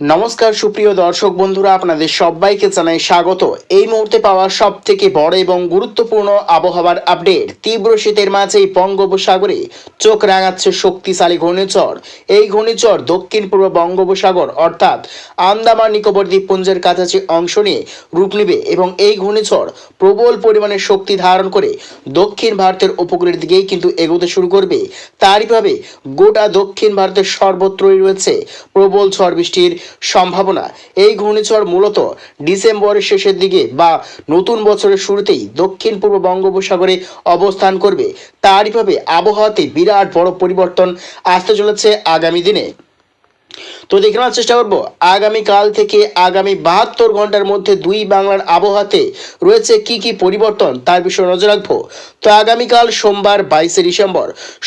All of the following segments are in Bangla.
নমস্কার, সুপ্রিয় দর্শক বন্ধুরা, আপনাদের সবাইকে জানাই স্বাগত। এই মুহূর্তে পাওয়া সব থেকে বড় এবং গুরুত্বপূর্ণ আবহাওয়ার আপডেট, তীব্র শীতের মাঝেই বঙ্গোপসাগরে চোখ রাঙাচ্ছে শক্তিশালী ঘূর্ণিঝড়। এই ঘূর্ণিঝড় দক্ষিণ পূর্ব বঙ্গোপসাগর, অর্থাৎ আন্দামান, নিকোবর দ্বীপপুঞ্জের কাছাকাছি অংশ নিয়ে রূপ নেবে এবং এই ঘূর্ণিঝড় প্রবল পরিমাণে শক্তি ধারণ করে দক্ষিণ ভারতের উপকূলের দিকেই কিন্তু এগোতে শুরু করবে। তারইভাবে গোটা দক্ষিণ ভারতের সর্বত্রই রয়েছে প্রবল ঝড় বৃষ্টির সম্ভাবনা। এই ঘূর্ণিঝড় মূলত ডিসেম্বরের শেষের দিকে বা নতুন বছরের শুরুতেই দক্ষিণ পূর্ব বঙ্গোপসাগরে অবস্থান করবে। তারইভাবে আবহাওয়াতে বিরাট বড় পরিবর্তন আসতে চলেছে আগামী দিনে। তো দেখে নেওয়ার চেষ্টা করব। আগামীকাল থেকে আগামী বাহাত্তর ঘণ্টার মধ্যে দুই বাংলার আবহাওয়াতে রয়েছে কি কি পরিবর্তন তার বিষয়ে নজর রাখব। তো আগামীকাল সোমবার বাইশে ডিসেম্বর,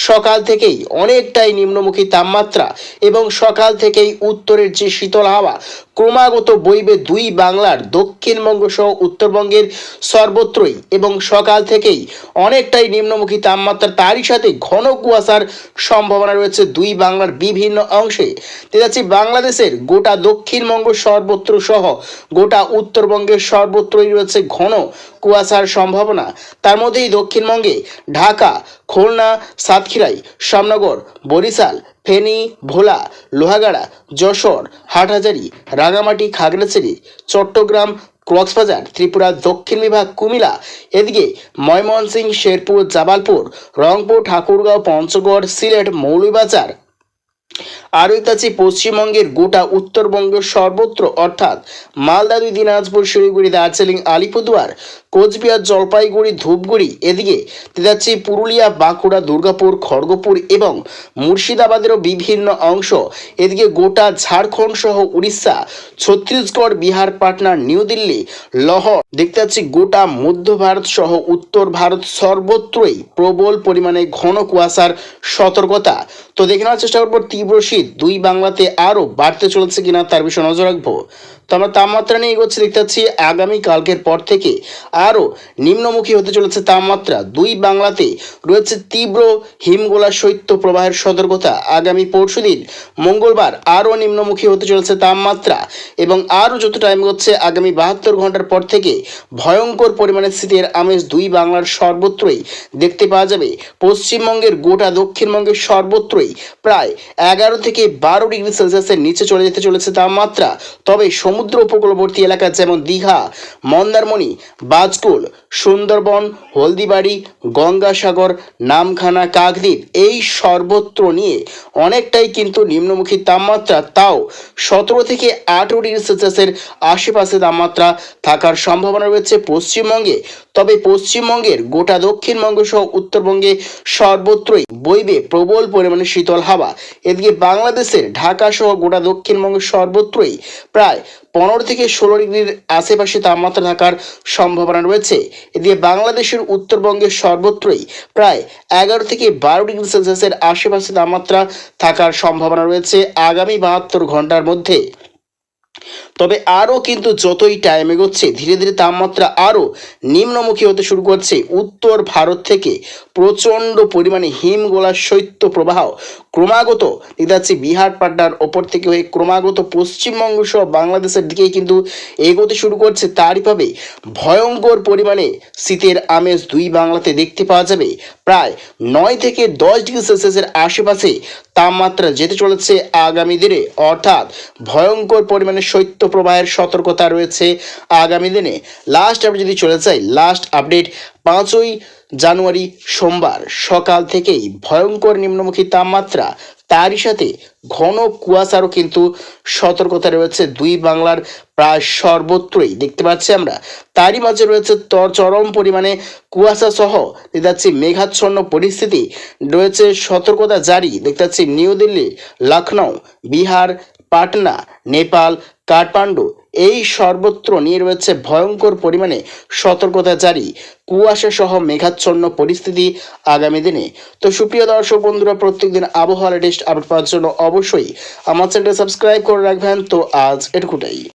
সকাল থেকেই অনেকটাই নিম্নমুখী তাপমাত্রা এবং সকাল থেকেই উত্তরের যে শীতল হাওয়া, ক্রমাগত বইবে দুই বাংলার দক্ষিণবঙ্গ সহ উত্তরবঙ্গের সর্বত্রই এবং সকাল থেকেই অনেকটাই নিম্নমুখী তাপমাত্রা, তারই সাথে ঘন কুয়াশার সম্ভাবনা রয়েছে দুই বাংলার বিভিন্ন অংশে। আছে বাংলাদেশের গোটা দক্ষিণবঙ্গ সর্বত্র সহ গোটা উত্তরবঙ্গের সর্বত্রই রয়েছে ঘন কুয়াশার সম্ভাবনা। তার মধ্যেই দক্ষিণবঙ্গে ঢাকা, খুলনা, সাতক্ষীরাই শ্যামনগর বরিশাল, ফেনী, ভোলা, লোহাগাড়া, যশোর, হাটহাজারি রাঙামাটি খাগড়াছড়ি, চট্টগ্রাম, কক্সবাজার ত্রিপুরার দক্ষিণ বিভাগ কুমিলা এদিকে ময়মনসিংহ, শেরপুর, জাবালপুর, রংপুর, ঠাকুরগাঁও, পঞ্চগড়, সিলেট, মৌলভীবাজার আরও আছে, পশ্চিমবঙ্গের গোটা উত্তরবঙ্গের সর্বত্র, অর্থাৎ মালদা দুই, দিনাজপুর, শিলিগুড়ি, দার্জিলিং, আলিপুরদুয়ার, কোচবিহার, জলপাইগুড়ি, ধূপগুড়ি, এদিকে যাচ্ছে পুরুলিয়া, বাঁকুড়া, দুর্গাপুর, খড়গপুর এবং মুর্শিদাবাদেরও বিভিন্ন অংশ। এদিকে গোটা ঝাড়খণ্ড সহ উড়িষ্যা, ছত্তিশগড়, বিহার, পাটনা, নিউ দিল্লি, লহর, দেখতে পাচ্ছি গোটা মধ্য ভারত সহ উত্তর ভারত সর্বত্রই প্রবল পরিমাণে ঘন কুয়াশার সতর্কতা। তো দেখে নেওয়ার চেষ্টা করব তীব্র শীত। দুই বাংলাতে আরও বাড়তে চলেছে কিনা তার বিষয়ে নজর রাখব। তো আমরা তাপমাত্রা নিয়ে এগোচ্ছি, দেখতে পাচ্ছি আগামী কালকের পর থেকে আরও নিম্নমুখী হতে চলেছে তাপমাত্রা। দুই বাংলাতে রয়েছে তীব্র হিমগোলা শৈত্য প্রবাহের সতর্কতা। আগামী পরশুদিন মঙ্গলবার আরও নিম্নমুখী হতে চলেছে তাপমাত্রা এবং আরও যত টাইম হচ্ছে আগামী বাহাত্তর ঘণ্টার পর থেকে ভয়ঙ্কর পরিমাণে শীতের আমেজ দুই বাংলার সর্বত্রই দেখতে পাওয়া যাবে। পশ্চিমবঙ্গের গোটা দক্ষিণবঙ্গের সর্বত্রই প্রায় এগারো থেকে বারো ডিগ্রি সেলসিয়াসের নিচে চলে যেতে চলেছে তাপমাত্রা। তবে সমুদ্র উপকূলবর্তী এলাকা যেমন দীঘা, মন্দারমণি, বাজকুল, সুন্দরবন, হলদিবাড়ি, গঙ্গাসাগর, নামখানা, কাকদ্বীপ এই সর্বত্র নিয়ে অনেকটাই কিন্তু নিম্নমুখী তাপমাত্রা। তাও সতেরো থেকে আঠেরো ডিগ্রি সেলসিয়াসের আশেপাশে তাপমাত্রা থাকার সম্ভাবনা রয়েছে। পশ্চিমবঙ্গে তবে পশ্চিমবঙ্গের গোটা দক্ষিণবঙ্গ সহ উত্তরবঙ্গে সর্বত্রই বইবে প্রবল পরিমাণে শীতল হাওয়া। এদিকে বাংলাদেশের ঢাকা সহ গোটা দক্ষিণবঙ্গের সর্বত্রই প্রায় পনেরো থেকে ষোলো ডিগ্রির আশেপাশে তাপমাত্রা থাকার সম্ভাবনা রয়েছে। এদিকে বাংলাদেশের উত্তরবঙ্গের সর্বত্রই প্রায় এগারো থেকে বারো ডিগ্রি সেলসিয়াসের আশেপাশে তাপমাত্রা থাকার সম্ভাবনা রয়েছে আগামী বাহাত্তর ঘণ্টার মধ্যে। তবে আরও কিন্তু যতই টাইম এগোচ্ছে, ধীরে ধীরে তাপমাত্রা আরও নিম্নমুখী হতে শুরু করছে। উত্তর ভারত থেকে প্রচণ্ড পরিমাণে হিমগোলার শৈত্য প্রবাহ ক্রমাগত যাচ্ছে বিহার পাটনার ওপর থেকে হয়ে ক্রমাগত পশ্চিমবঙ্গ সহ বাংলাদেশের দিকেই কিন্তু এগোতে শুরু করছে। তারইভাবে ভয়ঙ্কর পরিমাণে শীতের আমেজ দুই বাংলাতে দেখতে পাওয়া যাবে। প্রায় নয় থেকে দশ ডিগ্রি সেলসিয়াসের আশেপাশে তাপমাত্রা যেতে চলেছে আগামী দিনে। অর্থাৎ ভয়ঙ্কর পরিমাণে শৈত্য প্রবাহের সতর্কতা রয়েছে আগামী দিনে। লাস্ট আপডেট যদি চলে যাই লাস্ট আপডেট পাঁচই জানুয়ারি সোমবার। সকাল থেকেই ভয়ঙ্কর নিম্নমুখী তাপমাত্রা। তারই সাথে ঘন কুয়াশারও কিন্তু সতর্কতা রয়েছে দুই বাংলার প্রায় সর্বত্রই। দেখতে পাচ্ছি আমরা, তারই মাঝে রয়েছে চরম পরিমাণে কুয়াশা সহ দেখতে পাচ্ছি মেঘাচ্ছন্ন পরিস্থিতি। রয়েছে সতর্কতা জারি। দেখতে পাচ্ছি নিউ দিল্লি লখনৌ বিহার পাটনা, নেপাল, কাঠমান্ডু এই সর্বত্র নিয়ে রয়েছে ভয়ঙ্কর পরিমাণে সতর্কতা জারি। কুয়াশা সহ মেঘাচ্ছন্ন পরিস্থিতি আগামী দিনে। তো সুপ্রিয় দর্শক বন্ধুরা প্রত্যেক দিন আবহাওয়া লেটেস্ট আপডেট পাওয়ার জন্য অবশ্যই আমার চ্যানেলটা সাবস্ক্রাইব করে রাখবেন। তো আজ এটুকুটাই।